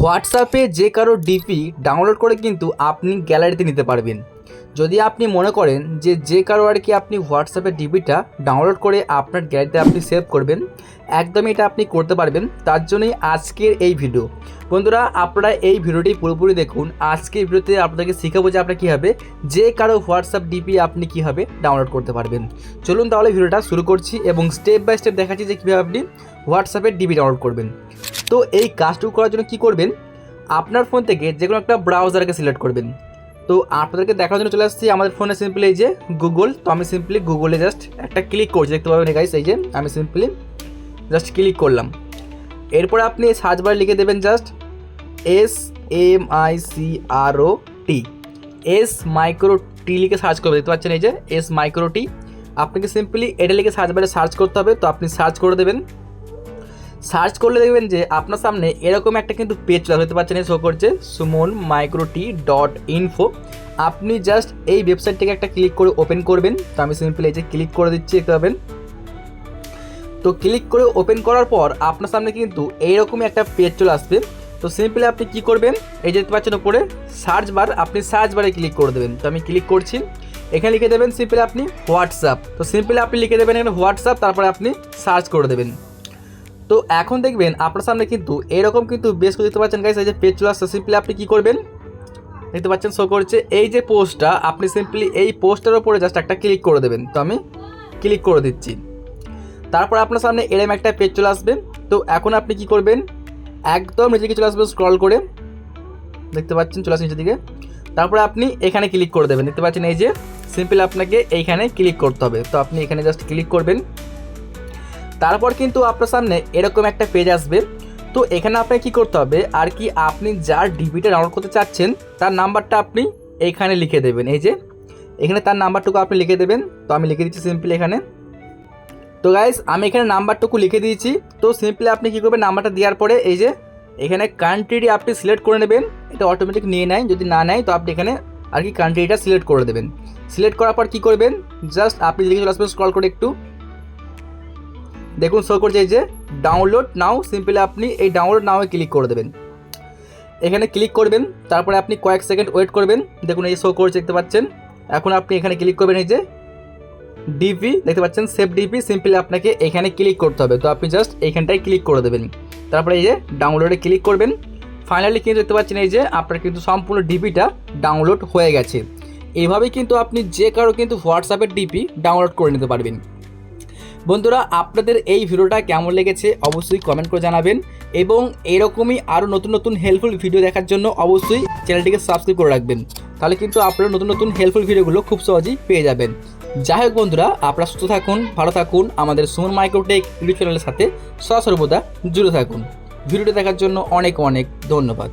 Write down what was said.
হোয়াটসঅ্যাপে যে কারও ডিপি ডাউনলোড করে কিন্তু আপনি গ্যালারিতে নিতে পারবেন। যদি আপনি মনে করেন যে যে কারও আর কি আপনি হোয়াটসঅ্যাপে ডিপিটা ডাউনলোড করে আপনার গ্যালারিতে আপনি সেভ করবেন, একদমই এটা আপনি করতে পারবেন। তার জন্যই আজকের এই ভিডিও। বন্ধুরা, আপনারা এই ভিডিওটি পুরোপুরি দেখুন। আজকের ভিডিওতে আপনাদেরকে শেখাবো যে আপনার কীভাবে যে কারও হোয়াটসঅ্যাপ ডিপি আপনি কীভাবে ডাউনলোড করতে পারবেন। চলুন তাহলে ভিডিওটা শুরু করছি এবং স্টেপ বাই স্টেপ দেখাচ্ছি যে কীভাবে আপনি হোয়াটসঅ্যাপের ডিপি ডাউনলোড করবেন। তো এই কাজটুকু করার জন্য কী করবেন? আপনার ফোন থেকে যে কোনো একটা ব্রাউজারকে সিলেক্ট করবেন। তো আপনাদেরকে দেখার জন্য চলে আসছি। আমাদের ফোনে সিম্পলি এই যে গুগল তো আমি সিম্পলি গুগলে জাস্ট একটা ক্লিক করছি। দেখতে পাবেন গাইস এই যে আমি সিম্পলি জাস্ট ক্লিক করলাম। এরপর আপনি সার্চ বার লিখে দেবেন just S M I C R O T S micro T লিখে সার্চ করবে দেখতে পাচ্ছেন এই যে এস মাইক্রো টি আপনাকে সিম্পলি এটা লিখে সার্চ বারে সার্চ করতে হবে। তো আপনি সার্চ করে দেবেন। সার্চ করলে দেখবেন যে আপনার সামনে এরকম একটা কিন্তু পেজ চলে হতে পারছেন শো করছে সুমন মাইক্রোটি ডট ইনফো আপনি জাস্ট এই ওয়েবসাইটটাকে একটা ক্লিক করে ওপেন করবেন। তো আমি সিম্পলি এই যে ক্লিক করে দিচ্ছি, দেখতে পাবেন। তো ক্লিক করে ওপেন করার পর আপনার সামনে কিন্তু এইরকমই একটা পেজ চলে আসবে। তো সিম্পলি আপনি কি করবেন? এই যে দেখতে পাচ্ছেন উপরে সার্চ বার আপনি সার্চ বারে ক্লিক করে দেবেন। তো আমি ক্লিক করছি। এখানে লিখে দেবেন সিম্পলি আপনি হোয়াটসঅ্যাপ তো সিম্পলি আপনি লিখে দেবেন এখানে হোয়াটসঅ্যাপ তারপরে আপনি সার্চ করে দেবেন। তো এখন দেখবেন আপনার সামনে কিন্তু এরকম কিন্তু বেশ করে দেখতে পাচ্ছেন গাইস এই যে পেজ চলে আসছে সিম্পলি আপনি কী করবেন? দেখতে পাচ্ছেন শো করছে। এই যে পোস্টটা আপনি সিম্পলি এই পোস্টের ওপরে জাস্ট একটা ক্লিক করে দেবেন। তো আমি ক্লিক করে দিচ্ছি। তারপর আপনার সামনে এরম একটা পেজ চলে আসবে। তো এখন আপনি কি করবেন? একদম নিচে চলে আসবেন স্ক্রল করে। দেখতে পাচ্ছেন, চলে আসছে নিচের দিকে। তারপরে আপনি এখানে ক্লিক করে দেবেন। দেখতে পাচ্ছেন, এই যে সিম্পলি আপনাকে এইখানে ক্লিক করতে হবে। তো আপনি এখানে জাস্ট ক্লিক করবেন। তারপর কিন্তু আপনার সামনে এরকম একটা পেজ আসবে। তো এখানে আপনাকে কী করতে হবে? আর কি আপনি যার ডিবিটা ডাউনলোড করতে চাচ্ছেন, তার নাম্বারটা আপনি এইখানে লিখে দেবেন। এই যে, এখানে তার নাম্বারটুকু আপনি লিখে দেবেন। তো আমি লিখে দিচ্ছি সিম্পলি এখানে। তো গাইস আমি এখানে নাম্বারটুকু লিখে দিয়েছি। তো সিম্পলি আপনি কী করবেন? নাম্বারটা দেওয়ার পরে এই যে, এখানে কান্ট্রিটি আপনি সিলেক্ট করে নেবেন। এটা অটোমেটিক নিয়ে নেয়। যদি না নেয়, তো আপনি এখানে আর কি কান্ট্রিটা সিলেক্ট করে দেবেন। সিলেক্ট করার পর কী করবেন? জাস্ট আপনি লিখে চলে আসবেন স্ক্রল করে একটু। দেখুন শো করছে এই যে ডাউনলোড নাও সিম্পলি আপনি এই ডাউনলোড নাও ক্লিক করে দেবেন। এখানে ক্লিক করবেন, তারপরে আপনি কয়েক সেকেন্ড ওয়েট করবেন। দেখুন এই শো করছে, দেখতে পাচ্ছেন? এখন আপনি এখানে ক্লিক করবেন এই যে ডিপি দেখতে পাচ্ছেন? সেভ ডিপি সিম্পলি আপনাকে এখানে ক্লিক করতে হবে। তো আপনি জাস্ট এইখানটায় ক্লিক করে দেবেন। তারপরে এই যে ডাউনলোডে ক্লিক করবেন। ফাইনালি কিন্তু দেখতে পাচ্ছেন এই যে আপনার কিন্তু সম্পূর্ণ ডিপিটা ডাউনলোড হয়ে গেছে। এইভাবেই কিন্তু আপনি যে কারও কিন্তু হোয়াটসঅ্যাপের ডিপি ডাউনলোড করে নিতে পারবেন। বন্ধুরা, আপনাদের এই ভিডিওটা কেমন লেগেছে অবশ্যই কমেন্ট করে জানাবেন এবং এরকমই আরও নতুন নতুন হেল্পফুল ভিডিও দেখার জন্য অবশ্যই চ্যানেলটিকে সাবস্ক্রাইব করে রাখবেন। তাহলে কিন্তু আপনারা নতুন নতুন হেল্পফুল ভিডিওগুলো খুব সহজেই পেয়ে যাবেন। যাই হোক বন্ধুরা, আপনারা সুস্থ থাকুন, ভালো থাকুন, আমাদের সুমন মাইক্রোটেক ইউটিউব চ্যানেলের সাথে সর্বদা জুড়ে থাকুন। ভিডিওটি দেখার জন্য অনেক অনেক ধন্যবাদ।